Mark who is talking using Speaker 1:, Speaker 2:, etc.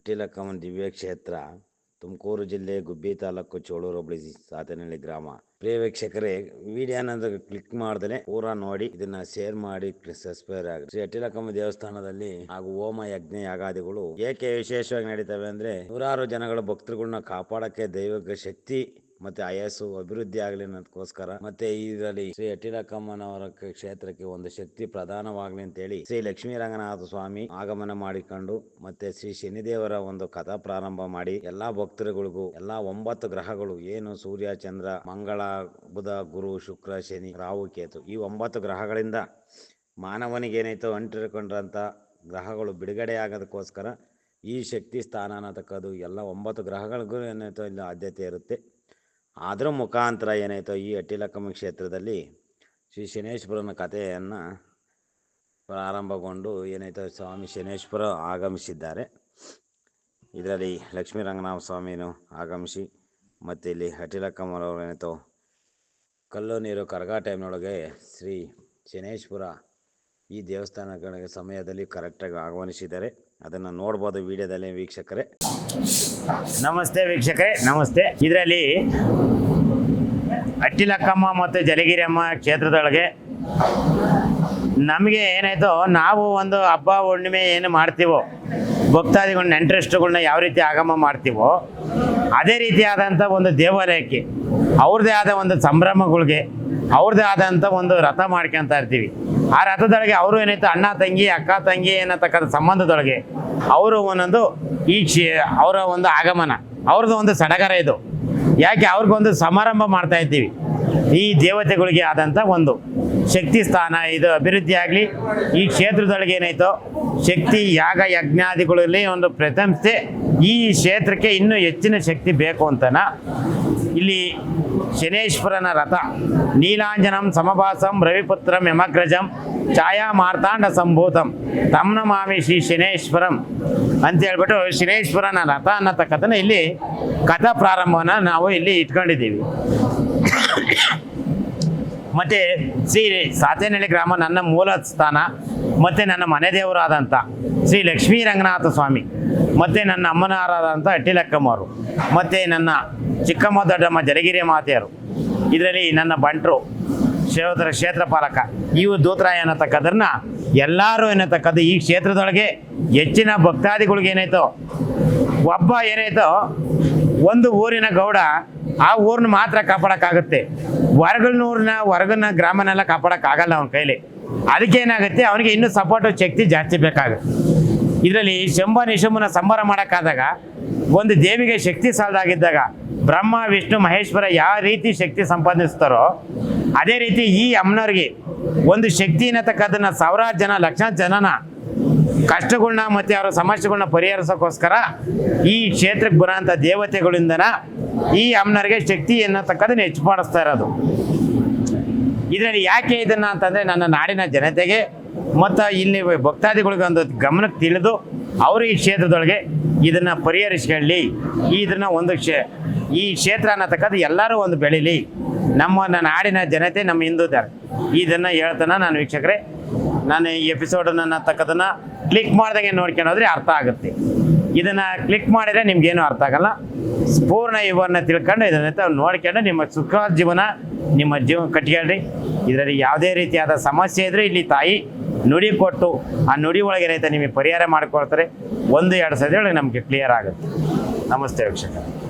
Speaker 1: ಅಟ್ಟಿಲಕ್ಕಮ್ಮನ ದಿವ್ಯ ಕ್ಷೇತ್ರ, ತುಮಕೂರು ಜಿಲ್ಲೆ ಗುಬ್ಬಿ ತಾಲೂಕು ಚೋಳೂರು ಹೋಬಳಿ ಸಾತನಹಳ್ಳಿ ಗ್ರಾಮ. ಪ್ರಿಯ ವೀಕ್ಷಕರೇ ವಿಡಿಯೋನ ಕ್ಲಿಕ್ ಮಾಡ್ದೇ ಪೂರ ನೋಡಿ, ಇದನ್ನ ಶೇರ್ ಮಾಡಿ ಸಸ್ಪೈರ್ ಆಗಿ. ಶ್ರೀ ಅಟಿಲಕಮ್ಮ ದೇವಸ್ಥಾನದಲ್ಲಿ ಹಾಗೂ ಹೋಮ ಯಜ್ಞ ಯಾಗಾದಿಗಳು ಏಕೆ ವಿಶೇಷವಾಗಿ ನಡೀತವೆ ಅಂದ್ರೆ, ನೂರಾರು ಜನಗಳ ಭಕ್ತರುಗಳನ್ನ ಕಾಪಾಡಕ್ಕೆ ದೈವಿಕ ಶಕ್ತಿ ಮತ್ತೆ ಆಯಸ್ಸು ಅಭಿವೃದ್ಧಿ ಆಗಲಿ ಅನ್ನೋದಕ್ಕೋಸ್ಕರ ಮತ್ತೆ ಇದರಲ್ಲಿ ಶ್ರೀ ಅಟ್ಟಿಲಕ್ಕಮ್ಮನವರ ಕ- ಕ್ಷೇತ್ರಕ್ಕೆ ಒಂದು ಶಕ್ತಿ ಪ್ರಧಾನವಾಗ್ಲಿ ಅಂತ ಹೇಳಿ ಶ್ರೀ ಲಕ್ಷ್ಮೀ ರಂಗನಾಥ ಸ್ವಾಮಿ ಆಗಮನ ಮಾಡಿಕೊಂಡು, ಮತ್ತೆ ಶ್ರೀ ಶನಿದೇವರ ಒಂದು ಕಥಾ ಪ್ರಾರಂಭ ಮಾಡಿ ಎಲ್ಲಾ ಭಕ್ತರುಗಳಿಗೂ, ಎಲ್ಲಾ ಒಂಬತ್ತು ಗ್ರಹಗಳು, ಏನು ಸೂರ್ಯ, ಚಂದ್ರ, ಮಂಗಳ, ಬುಧ, ಗುರು, ಶುಕ್ರ, ಶನಿ, ರಾಹು, ಕೇತು, ಈ ಒಂಬತ್ತು ಗ್ರಹಗಳಿಂದ ಮಾನವನಿಗೆ ಏನಾಯ್ತು ಅಂಟಿಕೊಂಡ್ರಂಥ ಗ್ರಹಗಳು ಬಿಡುಗಡೆ ಆಗೋದಕ್ಕೋಸ್ಕರ ಈ ಶಕ್ತಿ ಸ್ಥಾನ ಅನ್ನತಕ್ಕದು ಎಲ್ಲ ಒಂಬತ್ತು ಗ್ರಹಗಳಿಗೂ ಏನಾಯ್ತು, ಇಲ್ಲಿ ಆದ್ಯತೆ ಇರುತ್ತೆ. ಅದರ ಮುಖಾಂತರ ಏನಾಯಿತು ಈ ಅಟ್ಟಿಲಕ್ಕಮ್ಮ ಕ್ಷೇತ್ರದಲ್ಲಿ ಶ್ರೀ ಶನೇಶ್ವರನ ಕಥೆಯನ್ನು ಪ್ರಾರಂಭಗೊಂಡು ಏನಾಯಿತು ಸ್ವಾಮಿ ಶನೇಶ್ವರ ಆಗಮಿಸಿದ್ದಾರೆ. ಇದರಲ್ಲಿ ಲಕ್ಷ್ಮೀ ರಂಗನಾಥ ಸ್ವಾಮಿನು ಆಗಮಿಸಿ ಮತ್ತು ಇಲ್ಲಿ ಅಟ್ಟಿಲಕ್ಕಮ್ಮರವರು ಏನಾಯಿತು ಕಲ್ಲು ನೀರು ಕರಗ ಟೈಮ್ನೊಳಗೆ ಶ್ರೀ ಶನೇಶ್ವರ ಈ ದೇವಸ್ಥಾನಗಳಿಗೆ ಸಮಯದಲ್ಲಿ ಕರೆಕ್ಟಾಗಿ ಆಗಮನಿಸಿದ್ದಾರೆ. ಅದನ್ನು ನೋಡ್ಬೋದು ವಿಡಿಯೋದಲ್ಲಿ ವೀಕ್ಷಕರೇ. ನಮಸ್ತೆ ವೀಕ್ಷಕರೇ, ನಮಸ್ತೆ. ಇದರಲ್ಲಿ ಅಟ್ಟಿಲಕ್ಕಮ್ಮ ಮತ್ತು ಜಲಗಿರಿಯಮ್ಮ ಕ್ಷೇತ್ರದೊಳಗೆ ನಮಗೆ ಏನಾಯ್ತು, ನಾವು ಒಂದು ಹಬ್ಬ ಹುಣ್ಣಿಮೆ ಏನು ಮಾಡ್ತೀವೋ, ಭಕ್ತಾದಿಗಳನ್ನ ನೆಂಟ್ರೆಸ್ಟ್ಗಳನ್ನ ಯಾವ ರೀತಿ ಆಗಮ ಮಾಡ್ತೀವೋ, ಅದೇ ರೀತಿಯಾದಂಥ ಒಂದು ದೇವಾಲಯಕ್ಕೆ, ಅವ್ರದ್ದೇ ಆದ ಒಂದು ಸಂಭ್ರಮಗಳಿಗೆ, ಅವ್ರದ್ದೇ ಆದಂಥ ಒಂದು ರಥ ಮಾಡ್ಕೊಂತ ಇರ್ತೀವಿ. ಆ ರಥದೊಳಗೆ ಅವರು ಏನಾಯ್ತು, ಅಣ್ಣ ತಂಗಿ, ಅಕ್ಕ ತಂಗಿ ಅನ್ನತಕ್ಕಂಥ ಸಂಬಂಧದೊಳಗೆ ಅವರು ಒಂದೊಂದು ಈ ಅವರ ಒಂದು ಆಗಮನ, ಅವ್ರದ್ದು ಒಂದು ಸಡಗರ ಇದು. ಯಾಕೆ ಅವ್ರಿಗೊಂದು ಸಮಾರಂಭ ಮಾಡ್ತಾ ಇದ್ದೀವಿ? ಈ ದೇವತೆಗಳಿಗೆ ಆದಂಥ ಒಂದು ಶಕ್ತಿ ಸ್ಥಾನ, ಇದು ಅಭಿವೃದ್ಧಿ ಆಗಲಿ. ಈ ಕ್ಷೇತ್ರದೊಳಗೆ ಏನಾಯ್ತೋ? ಶಕ್ತಿ, ಯಾಗ, ಯಜ್ಞಾದಿಗಳಲ್ಲಿ ಒಂದು ಪ್ರಶಂಸೆ ಈ ಕ್ಷೇತ್ರಕ್ಕೆ ಇನ್ನೂ ಹೆಚ್ಚಿನ ಶಕ್ತಿ ಬೇಕು ಅಂತನ ಇಲ್ಲಿ ಶನೇಶ್ವರನ ರಥ. ನೀಲಾಂಜನಂ, ಸಮಭಾಸಂ, ರವಿಪುತ್ರಂ, ಯಮಗ್ರಜಂ ಛಾಯಾ ಮಾರ್ತಾಂಡ ಸಂಭೂತಂ. ತಮ್ಮ ಮಾಮಿ ಶ್ರೀ ಶನೇಶ್ವರಂ ಅಂತ ಹೇಳ್ಬಿಟ್ಟು ಶನೇಶ್ವರನ ರಥ ಅನ್ನತಕ್ಕಂಥ ಇಲ್ಲಿ ಕಥಾ ಪ್ರಾರಂಭವನ್ನು ನಾವು ಇಲ್ಲಿ ಇಟ್ಕೊಂಡಿದ್ದೀವಿ. ಮತ್ತು ಶ್ರೀ ಸಾತೇನಹಳ್ಳಿ ಗ್ರಾಮ ನನ್ನ ಮೂಲ ಸ್ಥಾನ. ಮತ್ತು ನನ್ನ ಮನೆ ದೇವರಾದಂಥ ಶ್ರೀ ಲಕ್ಷ್ಮೀ ರಂಗನಾಥ ಸ್ವಾಮಿ, ಮತ್ತು ನನ್ನ ಅಮ್ಮನಾರಾದಂಥ ಅಟ್ಟಿಲಕ್ಕಮ್ಮರು, ಮತ್ತು ನನ್ನ ಚಿಕ್ಕಮ್ಮ ದೊಡ್ಡಮ್ಮ ಜಲಗಿರಿ ಮಾತೆಯರು, ಇದರಲ್ಲಿ ನನ್ನ ಬಂಟರು, ಕ್ಷೇತ್ರ ಕ್ಷೇತ್ರ ಪಾಲಕ, ಇವು ದೂತ್ರ ಅನ್ನತಕ್ಕದನ್ನ ಎಲ್ಲರೂ ಏನತಕ್ಕದ್ದು ಈ ಕ್ಷೇತ್ರದೊಳಗೆ ಹೆಚ್ಚಿನ ಭಕ್ತಾದಿಗಳಿಗೆ ಏನಾಯ್ತೋ, ಒಬ್ಬ ಏನಾಯ್ತೋ, ಒಂದು ಊರಿನ ಗೌಡ ಆ ಊರನ್ನ ಮಾತ್ರ ಕಾಪಾಡೋಕ್ಕಾಗುತ್ತೆ. ಹೊರಗಲ್ನೂರಿನ, ಹೊರಗನ ಗ್ರಾಮನೆಲ್ಲ ಕಾಪಾಡೋಕ್ಕಾಗಲ್ಲ ಅವನ ಕೈಲಿ. ಅದಕ್ಕೆ ಏನಾಗುತ್ತೆ ಅವನಿಗೆ ಇನ್ನೂ ಸಪೋರ್ಟ್ ಶಕ್ತಿ ಜಾಸ್ತಿ ಬೇಕಾಗುತ್ತೆ. ಇದರಲ್ಲಿ ಶಂಭ ನಿಶಂಭನ ಸಂಬಾರ ಮಾಡೋಕ್ಕಾದಾಗ, ಒಂದು ದೇವಿಗೆ ಶಕ್ತಿ ಸಾಲದಾಗಿದ್ದಾಗ, ಬ್ರಹ್ಮ, ವಿಷ್ಣು, ಮಹೇಶ್ವರ ಯಾವ ರೀತಿ ಶಕ್ತಿ ಸಂಪಾದಿಸ್ತಾರೋ, ಅದೇ ರೀತಿ ಈ ಅಮ್ಮನವ್ರಿಗೆ ಒಂದು ಶಕ್ತಿ ಅನ್ನತಕ್ಕದನ್ನ ಸಾವಿರಾರು ಜನ, ಲಕ್ಷ ಜನನ ಕಷ್ಟಗಳನ್ನ ಮತ್ತು ಅವರ ಸಮಸ್ಯೆಗಳನ್ನ ಪರಿಹರಿಸೋಕ್ಕೋಸ್ಕರ ಈ ಕ್ಷೇತ್ರಕ್ಕೆ ಬರೋಂಥ ದೇವತೆಗಳಿಂದನ ಈ ಅಮ್ಮನವ್ರಿಗೆ ಶಕ್ತಿ ಅನ್ನತಕ್ಕದನ್ನ ಹೆಚ್ಚು ಮಾಡಿಸ್ತಾ ಇರೋದು. ಇದರಲ್ಲಿ ಯಾಕೆ ಇದನ್ನ ಅಂತಂದ್ರೆ ನನ್ನ ನಾಡಿನ ಜನತೆಗೆ ಮತ್ತು ಇಲ್ಲಿ ಭಕ್ತಾದಿಗಳಿಗೆ ಒಂದು ಗಮನಕ್ಕೆ ತಿಳಿದು ಅವರು ಈ ಕ್ಷೇತ್ರದೊಳಗೆ ಇದನ್ನು ಪರಿಹರಿಸ್ಕೊಳ್ಳಿ. ಇದನ್ನ ಒಂದು ಕ್ಷೇ, ಈ ಕ್ಷೇತ್ರ ಅನ್ನತಕ್ಕದ್ದು ಎಲ್ಲರೂ ಒಂದು ಬೆಳೀಲಿ. ನಮ್ಮ ನನ್ನ ನಾಡಿನ ಜನತೆ ನಮ್ಮ ಹಿಂದೂ ಇದನ್ನು ಹೇಳ್ತಾನೆ ನಾನು ವೀಕ್ಷಕರೇ. ನಾನು ಈ ಎಪಿಸೋಡನ್ನು ತಕ್ಕದನ್ನು ಕ್ಲಿಕ್ ಮಾಡ್ದಂಗೆ ನೋಡ್ಕೊಂಡೋದ್ರೆ ಅರ್ಥ ಆಗುತ್ತೆ. ಇದನ್ನು ಕ್ಲಿಕ್ ಮಾಡಿದರೆ ನಿಮ್ಗೇನು ಅರ್ಥ ಆಗಲ್ಲ. ಪೂರ್ಣ ಇವನ್ನ ತಿಳ್ಕೊಂಡು ಇದನ್ನ ನೋಡ್ಕೊಂಡು ನಿಮ್ಮ ಸುಖ ಜೀವನ, ನಿಮ್ಮ ಜೀವನ ಕಟ್ಕೊಳ್ರಿ ಇದರಲ್ಲಿ ಯಾವುದೇ ರೀತಿಯಾದ ಸಮಸ್ಯೆ ಇದ್ರೆ ಇಲ್ಲಿ ತಾಯಿ ನುಡಿ ಕೊಟ್ಟು, ಆ ನುಡಿ ಒಳಗೆ ಏನೈತೆ ನಿಮಗೆ ಪರಿಹಾರ ಮಾಡಿಕೊಡ್ತಾರೆ ಒಂದು, ಎರಡು ಸತಿ ಒಳಗೆ ನಮಗೆ ಕ್ಲಿಯರ್ ಆಗುತ್ತೆ. ನಮಸ್ತೆ ವೀಕ್ಷಕ